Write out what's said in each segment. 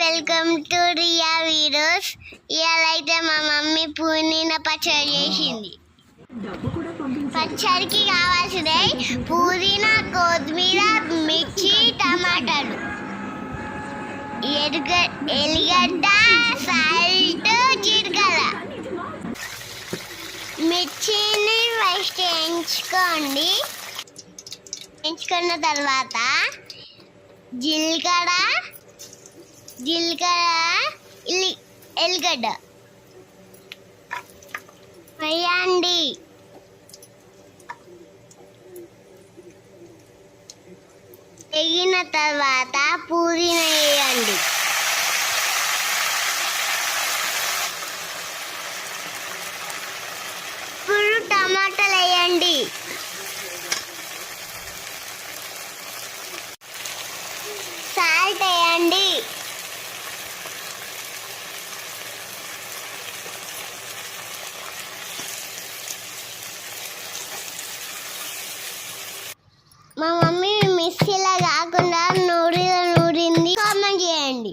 Welcome to Riya videos ఇవాళ అయితే మా మమ్మీ పూర్ణిన పచ్చడి చేసింది. పచ్చడికి కావాల్సిందే పుదీనా కొత్తిమీర మిర్చి టమాటాలు. ఎరుగ ఎల్లిగడ్డ సాల్ట్ జీలకర్ర. మిర్చిని ఫస్ట్ ఎంచుకోండి. ఎంచుకున్న తర్వాత జీలకర్ర జీలకర్ర ఇల్లి ఎల్లిగడ్డ వేయండి ఎగిన తర్వాత పుదీనా వేయండి ఇప్పుడు టమాటాలు వేయండి సాల్ట్ వేయండి మా మమ్మీ మిక్సీలో కాకుండా నూరిలో నూరింది కామెంట్ చేయండి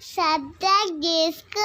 शब्द गेस्क